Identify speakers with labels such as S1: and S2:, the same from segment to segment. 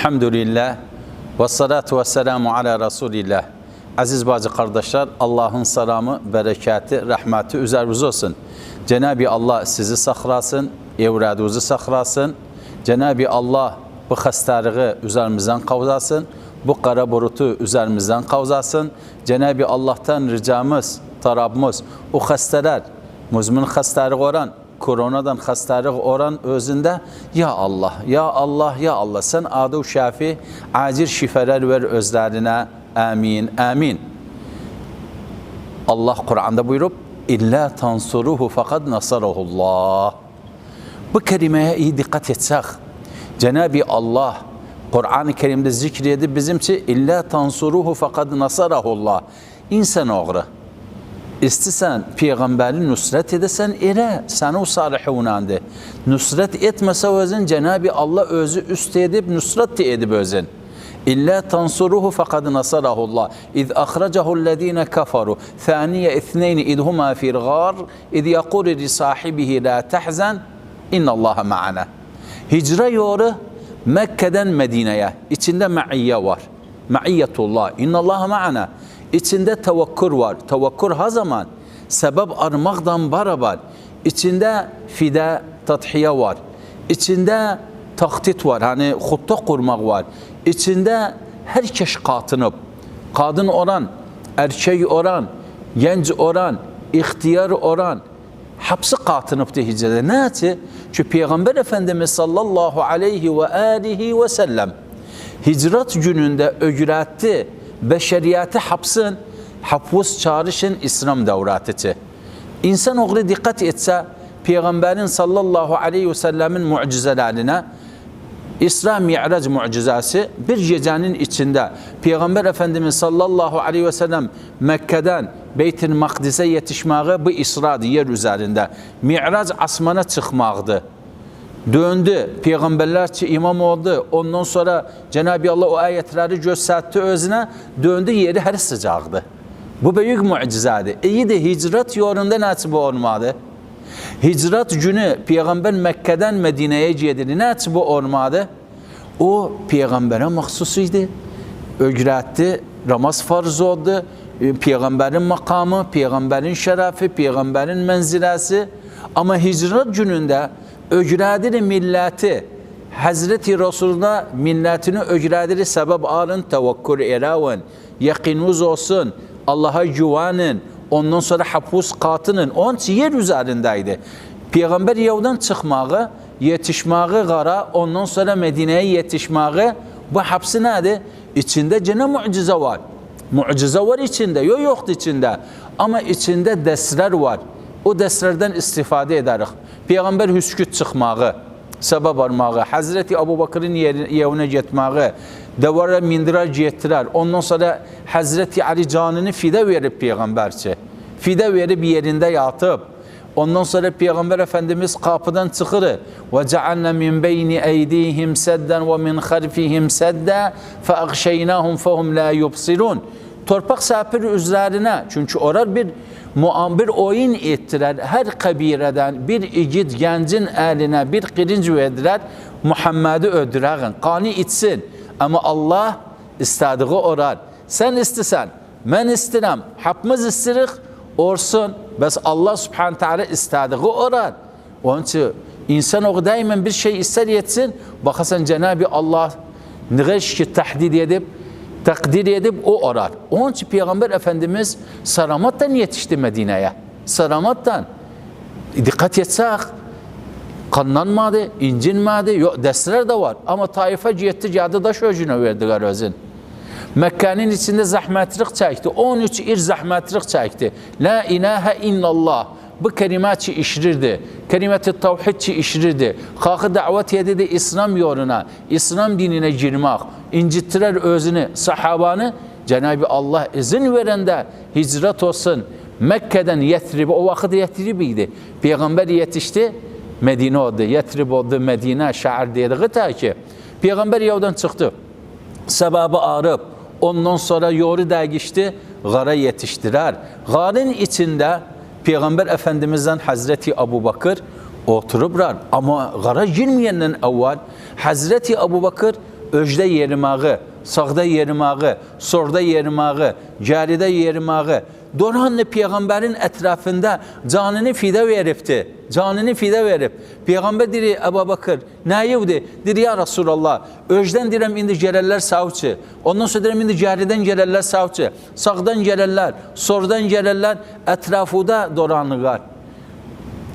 S1: Elhamdülillah ve salatu ve selamu ala Resulillah. Aziz bazı kardeşler, Allah'ın selamı, bereketi, rahmeti üzerinize olsun. Cenab-ı Allah sizi saklasın, evladınızı saklasın. Cenab-ı Allah bu hastalığı üzerimizden kavzasın, bu kara burutu üzerimizden kavzasın. Cenab-ı Allah'tan ricamız, tarabımız, o hastalar, muzmun hastalığı olan, koronadan hastalık oran özünde ya Allah, ya Allah, ya Allah sen adı şafi acil şifeler ver özlerine amin, amin. Allah Kur'an'da buyurup İlla tansuruhu fakat nasarahullah. Bu kelimeye iyi dikkat etsek Cenab-ı Allah Kur'an-ı Kerim'de zikredip bizimçi illa tansuruhu fakat nasarahullah. İnsan oğru. İstisen peygamberi nusret edesen ere sana o salihunandı. Nusret etmese özün Cenab-ı Allah özü üst edip nusret edip özün. İlla tansuruhu fakad nasarahullah. İz ahrecehu'llezine kafaru. Thaniye ithneyni idhuma fil gar. İz yaqulu li sahibihi la tahzan. İnnallaha ma'ana. Hicre yolu Mekke'den Medine'ye. İçinde ma'iyye var. Ma'iyyetullah. İnnallaha ma'ana. İçinde tevekkur var. Tevekkur ha zaman sebep armaktan beraber içinde fide tathiye var. İçinde taktit var. Hani hutta kurmak var. İçinde herkes katınıp kadın oran, erkek oran, genç oran, ihtiyar oran hapsi katınıp da hicrede. Ne etti? Çünkü Peygamber Efendimiz sallallahu aleyhi ve alihi ve sellem hicret gününde öcretti beşeriyeti hapsın, hapus çağrışın İslam devratıcı. İnsan oğlu dikkat etse Peygamberin sallallahu aleyhi ve sellemin mucizelerine İsra Mi'rac mucizası bir gecenin içinde Peygamber Efendimiz sallallahu aleyhi ve sellem Mekke'den Beyt-i Makdis'e yetişmeği bu İsra'dı yer üzerinde. Mi'rac asmana çıkmaktı. Döndü. Peygamberler ki imam oldu. Ondan sonra Cenab-ı Allah o ayetleri gösterdi özüne. Döndü yeri her sıcaktı. Bu büyük mucizedir. İyi de hicret yolunda nasip olmadı. Hicret günü Peygamber Mekke'den Medine'ye geldi. Nasip olmadı. O Peygamber'e mahsusuydu. Öğretti. Ramaz farz oldu. Peygamberin makamı, peygamberin şerefi, peygamberin menzilesi. Ama hicret gününde öcredir milleti Hazreti Resulullah milletini öcredir sebep alın tevekkül eravın yakinuz olsun Allah'a güvenin ondan sonra hapus katının onun yer üzerindeydi. Peygamber yavdan çıkmağı yetişmeği gara ondan sonra Medine'ye yetişmeği bu hapsi nedir? İçinde cene mucize var. Mucize var içinde, yok yoktu içinde. Ama içinde desler var. O derslerden istifade ederiz. Peygamber hüsküt çıkmağı, sebep armağı, Hazreti Abu Bakır'ın yerine gitmeği, devara mindirar getirer. Ondan sonra Hazreti Ali canını fide verip peygamberçe. Fide verip yerinde yatıp, Ondan sonra Peygamber Efendimiz kapıdan çıkır. Ve cealna min beyni eydihim sedden ve min harfihim sedda fe agşeynahum fehum la yubsirun. Torpak sapır üzerine çünkü orar bir muambir oyun ettiler. Her kabireden bir igid gencin eline bir qirinc verdiler. Muhammed'i öldüren, kanı içsin. Ama Allah istediği orar. Sen istesen, ben istirem, hapımız istirik, olsun. Bes Allah subhanahu teala istediği orar. Onun için insan o daima bir şey ister yetsin. Bakasan Cenab-ı Allah ne ki tahdid edip takdir edip o orar. Onun için Peygamber Efendimiz Saramat'tan yetişti Medine'ye. Saramat'tan. Dikkat etsek kanlanmadı, incinmedi. Yok, dersler de var. Ama Taif'e cihetti cadı da şöcüne verdiler özün. Mekke'nin içinde zahmetlik çekti. 13 ir zahmetlik çekti. La ilahe illallah. Bu kelimatçı işirirdi. Kelimeti tevhidçi işirirdi. Kalkı davet edildi İslam yoluna, İslam dinine girmek. İncittiler özünü, sahabanı. Cenab-ı Allah izin verende hicret olsun. Mekke'den Yetrib'e, o vakit Yetrib'iydi. Peygamber yetişti, Medine oldu. Yetrib oldu, Medine, şair dediği ta ki. Peygamber yoldan çıktı. Sebabı ağrıp, ondan sonra yolu değişti, gara yetiştirer. Garın içinde Peygamber Efendimiz'den Hazreti Abu Bakır oturublar. Ama gara girmeyenden evvel Hazreti Abu Bakır öjdə yerimağı, sağda yerimağı, solda yerimağı, caridə yerimağı, Doranlı Peyğəmbərin ətrafında canını fidə veribdi. Canını fidə verib. Peyğəmbər deyir, Əbu Bakır, nə yevdi? Deyir, ya Rasulallah, öjdən deyirəm, indi gəlirlər savçı. Ondan sonra deyirəm, indi caridən gəlirlər savçı. Sağdan gəlirlər, soldan gəlirlər, ətrafında doranlıqlar.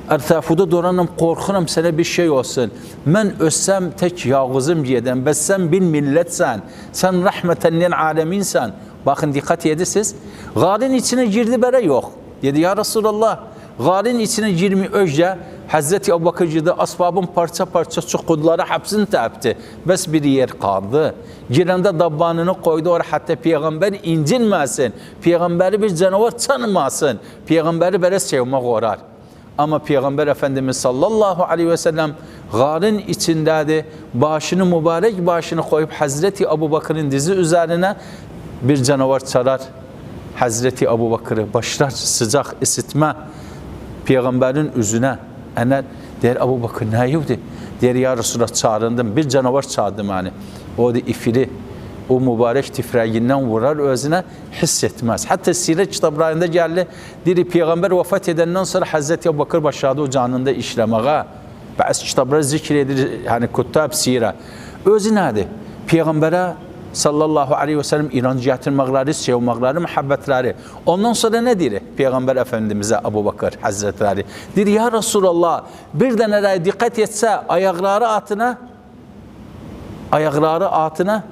S1: Ətrafında dolanım, qorxuram sənə bir şey olsun. Mən ölsəm tək yağızım gedəm. Bəs sən bir millətsən. Sən rəhmətən lil aləminsən. Baxın diqqət edirsiniz. Qalin içinə girdi belə yox. Dedi ya Resulallah. Qalin içinə girmi öcə Həzrəti Əbubəkir girdi, asbabın parça-parça çuxudları həbsini təpdi. Bəs bir yer qaldı. Girəndə dabbanını qoydu ora hətta peyğəmbər incinməsin. Peyğəmbəri bir canavar tanımasın. Peyğəmbəri belə sevmək olar. Ama Peygamber Efendimiz sallallahu aleyhi ve sellem garın içindedir. Başını mübarek başını koyup Hazreti Ebu Bakır'ın dizi üzerine bir canavar çarar. Hazreti Ebu Bakır'ı başlar sıcak ısıtma Peygamberin üzüne. Ener der Ebu Bakır ne yedi? Der ya Resulallah çağırındım. Bir canavar çağırdım yani. O da ifiri o mübarek tifraginden vurar özüne hissetmez. Hatta siret kitaplarında geldi. Diri peygamber vefat edenden sonra Hazreti Ebu Bakır başladı o canında işlemeye. Bazı kitaplar zikredilir. Hani kuttab sire. Özü nedir? Peygambere sallallahu aleyhi ve sellem inancı getirmekleri, sevmekleri, muhabbetleri. Ondan sonra ne diyor Peygamber Efendimiz'e Ebu Bakır Hazretleri? Dir ya Resulallah bir nereye dikkat etse ayakları atına ayakları altına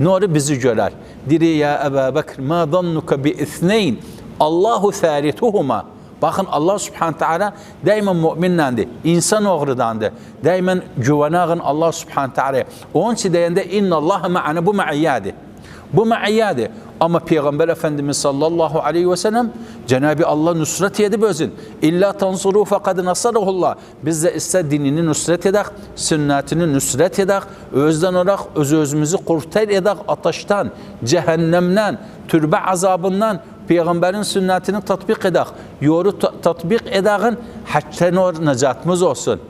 S1: nuri bizi görer. Diri ya Ebu Bekir ma zannuka bi ithneyn Allahu thalithuhuma. Bakın Allah subhanahu teala daima müminlendi. İnsan oğrudandı. Daima güvenağın Allah subhanahu teala. Onun için deyende inna Allah ma'ana bu ma'iyyadi. Bu ma'iyyadi. Ama Peygamber Efendimiz sallallahu aleyhi ve sellem Cenab-ı Allah nusret edip özün. İlla tansuru fakat nasarahullah. Biz de ister dinini nusret edek, sünnetini nusret edek, özden olarak öz özümüzü kurtar edek ateşten, cehennemden, türbe azabından, Peygamberin sünnetini tatbik edek, yoru ta- tatbik edeğin hatta necatımız olsun.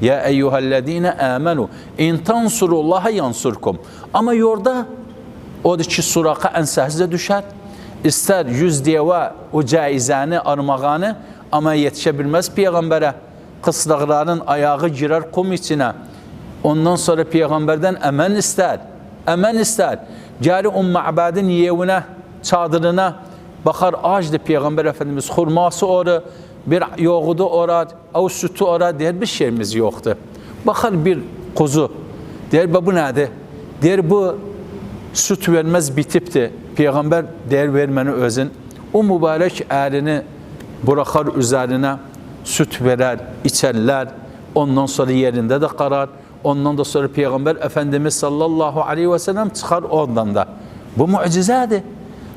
S1: Ya eyyühellezine amenu in tansurullaha yansurkum. Ama yorda Odur ki, suraqa ən səhzə düşər. İstər yüz deyəvə o caizəni, armağanı, amma yetişə bilməz Peyğəmbərə. Qıslıqların ayağı girer kum içinə. Ondan sonra Peyğəmbərdən əmən istər. Əmən istər. Gəri o məbədin yevinə, çadırına baxar acdır Peyğəmbər Efendimiz. Xurması oru, bir yoğudu orar, o sütü orar, deyər bir şeyimiz yoxdur. Baxar bir kuzu. Deyər, "Bə, bu nədir? Deyər, bu süt vermez bitipti. Peygamber değer vermeni özün. O mübarek elini bırakar üzerine süt verer, içerler. Ondan sonra yerinde de karar. Ondan da sonra Peygamber Efendimiz sallallahu aleyhi ve sellem çıkar ondan da. Bu mucizedir.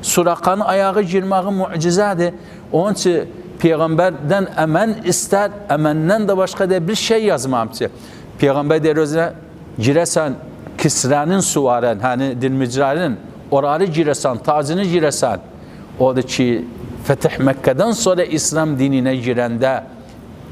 S1: Surakanın ayağı girmeği mucizedir. Onun için Peygamberden emen ister, emenden de başka da bir şey yazmam ki. Peygamber der özüne giresen Kisra'nın suvaren, hani Dilmicrar'ın orarı giresan, tacını giresan. O da ki Fetih Mekke'den sonra İslam dinine girende,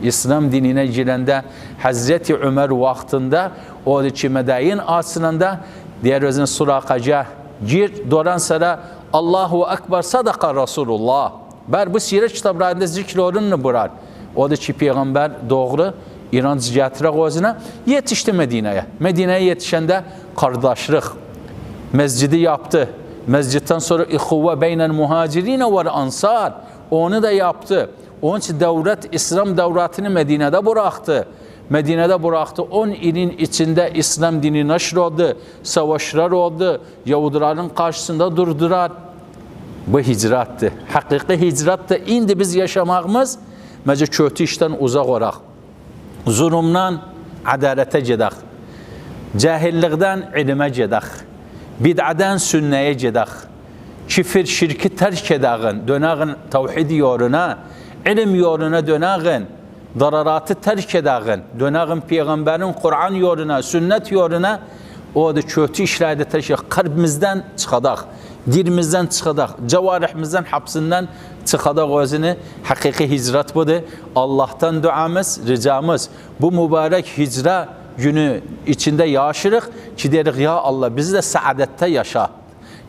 S1: İslam dinine girende Hazreti Ömer vaktinde o da ki Medayin asrında diğer özün surakaca gir doran sonra Allahu Ekber sadaka Resulullah. Ber bu siret kitaplarında zikrolunlu burar. O da ki Peygamber doğru İran gətirək özünə yetişdi Medinəyə. Medinəyə yetişəndə qardaşlıq məscidi yaptı. Məsciddən sonra ixuvə beynəl muhacirinə və ansar onu da yaptı. Onun için devlet İslam devletini Medine'de bıraktı. Medine'de bıraktı. 10 ilin içinde İslam dini neşr oldu. Savaşlar oldu. Yahudilerin karşısında durdular. Bu hicrattı. Hakiki hicrattı. İndi biz yaşamağımız məcə kötü işten uzak olaq. Zulümdən ədalətə gedək. Cahillikdən ilmə gedək. Bid'adan sünnəyə gedək. Kifir, şirki tərk edəğin, dönəğin tevhid yoluna, ilim yoluna dönəğin, dararatı tərk edəğin, dönəğin Peyğəmbərin Qur'an yoluna, sünnət yoluna, o da kötü işlərdə tərk edək. Qalbimizdən çıxadaq, dilimizdən çıxadaq, cavarihimizdən, hapsindən çıxadaq özünü. Həqiqi hicrat budur. Allah'tan duamız, ricamız bu mübarək hicra günü içinde yaşırıq ki deyirik ya Allah bizi de saadette yaşa.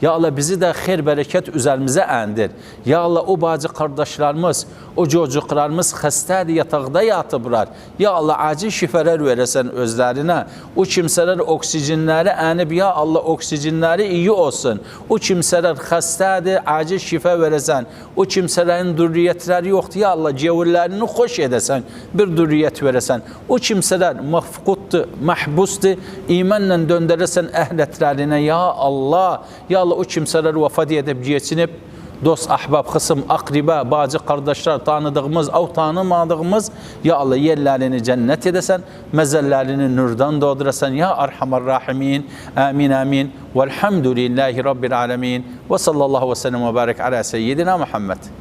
S1: Ya Allah bizi de xeyr bereket üzerimizə əndir. Ya Allah o bacı qardaşlarımız, o çocuklarımız xəstədir, yataqda yatıblar. Ya Allah acil şifələr verəsən özlərinə. O kimsələr oksigenləri ənib, ya Allah oksigenləri iyi olsun. O kimsələr xəstədir, acil şifə verəsən. O kimsələrin dürriyyətləri yoxdur. Ya Allah cevurlərini xoş edəsən, bir dürriyyət verəsən. O kimsələr mafquddur, mahbusdur, imanla döndərəsən əhlətlərinə. Ya Allah, ya Allah o kimsələr vəfat edib geçinib dost, ahbab, xısım, aqribə, bacı, qardaşlar, tanıdığımız, av tanımadığımız, ya Allah yerlərini cənnət edəsən, məzəllərini nurdan doldurasan, ya Arhamar Rahimin, amin, amin, velhamdülillahi Rabbil alemin, və sallallahu və səlləm və barik alə seyyidina Muhammed.